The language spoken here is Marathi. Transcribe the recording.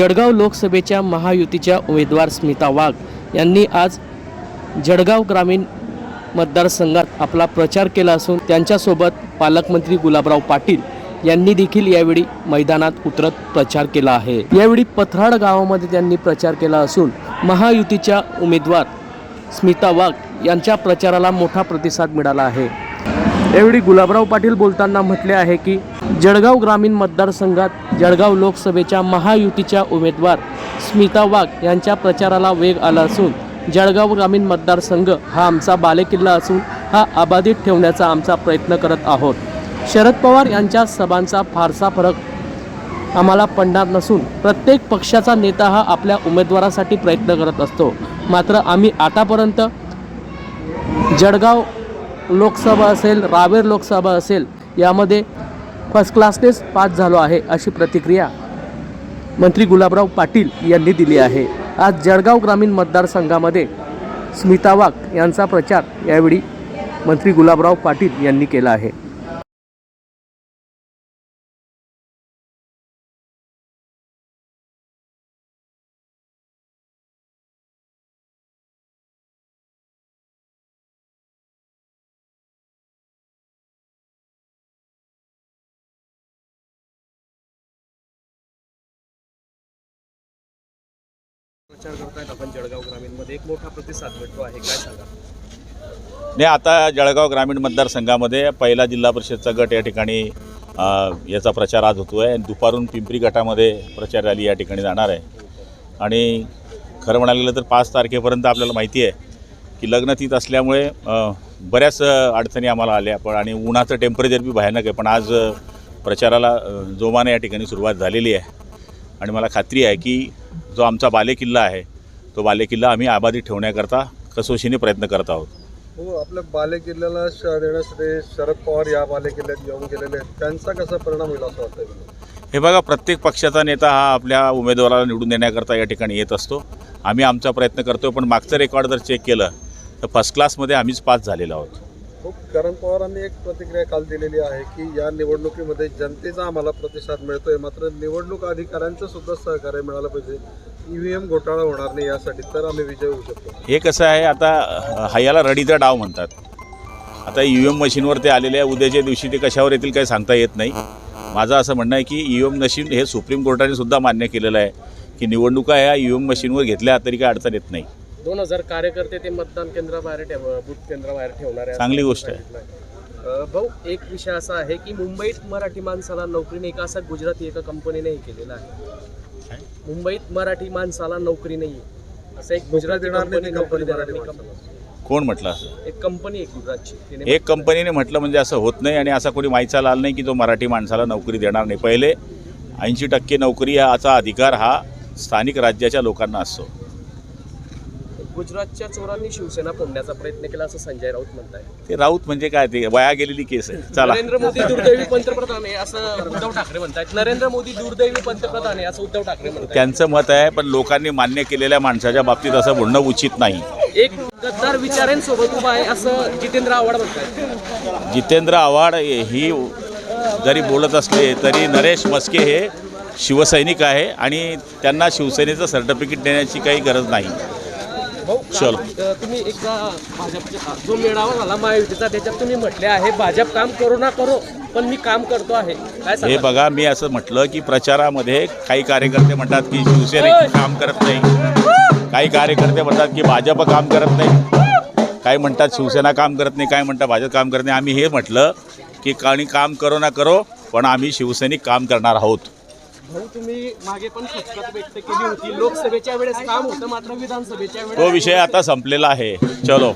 जळगाव लोकसभेच्या महायुतीच्या उमेदवार स्मिता वाघ यांनी आज जळगाव ग्रामीण मतदारसंघात आपला प्रचार केला असून त्यांच्यासोबत पालकमंत्री गुलाबराव पाटील यांनी देखील यावेळी मैदानात उतरत प्रचार केला आहे. यावेळी पथराड गावामध्ये त्यांनी प्रचार केला असून महायुतीच्या उमेदवार स्मिता वाघ यांच्या प्रचाराला मोठा प्रतिसाद मिळाला आहे. यावेळी गुलाबराव पाटील बोलताना म्हटले आहे की जळगाव ग्रामीण मतदारसंघात जळगाव लोकसभेच्या महायुतीच्या उमेदवार स्मिता वाघ यांच्या प्रचाराला वेग आला असून जळगाव ग्रामीण मतदारसंघ हा आमचा बालेकिल्ला असून हा अबाधित ठेवण्याचा आमचा प्रयत्न करत आहोत. शरद पवार यांच्या सभांचा फारसा फरक आम्हाला पडणार नसून प्रत्येक पक्षाचा नेता हा आपल्या उमेदवारासाठी प्रयत्न करत असतो. मात्र आम्ही आतापर्यंत जळगाव लोकसभा असेल रावेर लोकसभा असेल यामध्ये फर्स्ट क्लासनेच पास झालो आहे अशी प्रतिक्रिया मंत्री गुलाबराव पाटील यांनी दिली आहे. आज जळगाव ग्रामीण मतदारसंघामध्ये स्मिता वाघ यांचा प्रचार यावेळी मंत्री गुलाबराव पाटील यांनी केला आहे. प्रचार करतायत आपण जळगाव ग्रामीणमध्ये. एक मोठा प्रतिसाद भेटतो आहे. काय सांगा? नाही आता जळगाव ग्रामीण मतदारसंघामध्ये पहिला जिल्हा परिषदचा गट या ठिकाणी अ, याचा प्रचार आज होतो आहे आणि दुपारून पिंपरी गटामध्ये प्रचार रॅली या ठिकाणी जाणार आहे. आणि खरं म्हणायला गेलं तर पाच तारखेपर्यंत आपल्याला माहिती आहे की लग्न तीत असल्यामुळे अ, बऱ्याच अ, अडचणी आम्हाला आल्या. पण आणि उन्हाचं टेम्परेचर बी भयानक आहे. पण आज अ, प्रचाराला अ, जोमाने या ठिकाणी सुरुवात झालेली आहे. आणि मला खात्री आहे की जो आमचा बालेकिल्ला आहे तो बालेकिल्ला आम्ही आबाधित ठेवण्याकरता कसोशीने प्रयत्न करत आहोत. हो आपल्या बालेकिल्ल्याला श देण्यासाठी शरद पवार या बालेकिल्ल्यात येऊन गेलेले आहेत. त्यांचा कसा परिणाम होईल असं वाटतं? हे बघा प्रत्येक पक्षाचा नेता हा आपल्या उमेदवाराला निवडून देण्याकरता या ठिकाणी येत असतो. आम्ही आमचा प्रयत्न करतो पण मागचं रेकॉर्ड जर चेक केलं तर फर्स्ट क्लासमध्ये आम्हीच पास झालेलो आहोत. हो करण पवारांनी एक प्रतिक्रिया काल दिलेली आहे की या निवडणुकीमध्ये जनतेचा आम्हाला प्रतिसाद मिळतोय. मात्र निवडणूक अधिकाऱ्यांचं सुद्धा सहकार्य मिळालं पाहिजे. ईव्हीएम घोटाळा होणार नाही यासाठी तर आम्ही विजय होऊ शकतो. हे कसं आहे आता हयाला रडीचा डाव म्हणतात. आता ई व्ही एम मशीनवर ते आलेले आहे उद्याच्या दिवशी ते कशावर येतील काही सांगता येत नाही. माझं असं म्हणणं आहे की ई व्ही एम मशीन हे सुप्रीम कोर्टाने सुद्धा मान्य केलेलं आहे की निवडणुका ह्या ई व्ही एम मशीनवर घेतल्या तरी काही अडचण येत नाही. दोन हजार कार्यकर्ते ते मतदान केंद्राबाहेर ठेव बूथ केंद्राबाहेर ठेवणार आहे चांगली गोष्ट आहे. अ, भाऊ एक विषय असा आहे की मुंबईत मराठी माणसाला नोकरी नाही का असं गुजराती एका कंपनीने हे केलेलं आहे. मुंबईत मराठी माणसाला नोकरी नाही असं एक गुजराती देणार नाही कंपनी ती नोकरी कंपनी देणार नाही. कंपनी. कोण म्हटलं असं? एक कंपनी आहे गुजरातची तिने एक कंपनीने म्हटलं म्हणजे असं होत नाही आणि असा कोणी माहिती लाल नाही की तो मराठी माणसाला नोकरी देणार नाही. पहिले ऐंशी टक्के नोकरी याचा अधिकार हा स्थानिक राज्याच्या लोकांना असतो. गुजरातच्या चोरांनी शिवसेना फोडण्याचा प्रयत्न केला असं संजय राऊत म्हणताय. ते राऊत म्हणजे काय? ते वया गेलेली केस आहे. चला. नरेंद्र मोदी दुर्दैवी पंतप्रधान आहे असं उद्धव ठाकरे म्हणतायत. नरेंद्र मोदी दुर्दैवी पंतप्रधान आहे असं उद्धव ठाकरे म्हणतात त्यांचं मत आहे पण लोकांनी मान्य केलेल्या माणसाच्या बाबतीत असं बोलणं उचित नाही. एक गद्दार विचारांसोबत उभा आहे असं जितेंद्र आव्हाड म्हणतात जितेंद्र आव्हाड ही जरी बोलत असले तरी नरेश मस्के हे शिवसैनिक आहे आणि त्यांना शिवसेनेचं सर्टिफिकेट देण्याची काही गरज नाही. चल. अ, तुम्ही एकदा भाजपचा जो मेळावा झाला महायुतीचा त्याच्यात तुम्ही म्हटले आहे भाजप काम करो ना करो पण मी काम करतो आहे. काय हे बघा मी असं म्हटलं की प्रचारामध्ये काही कार्यकर्ते म्हणतात की शिवसेना काम करत नाही. काही कार्यकर्ते म्हणतात की भाजप काम करत नाही. काही म्हणतात शिवसेना काम करत नाही काय म्हणतात भाजप काम करत नाही. आम्ही हे म्हटलं की काही काम करो ना करो पण आम्ही शिवसैनिक काम करणार आहोत. भाऊ तुम्ही मागे पण खचखच व्यक्त केली होती. लोकसभेच्या वेळेस काम होतं मात्र विधानसभेच्या तो विषय आता संपलेला आहे. चलो.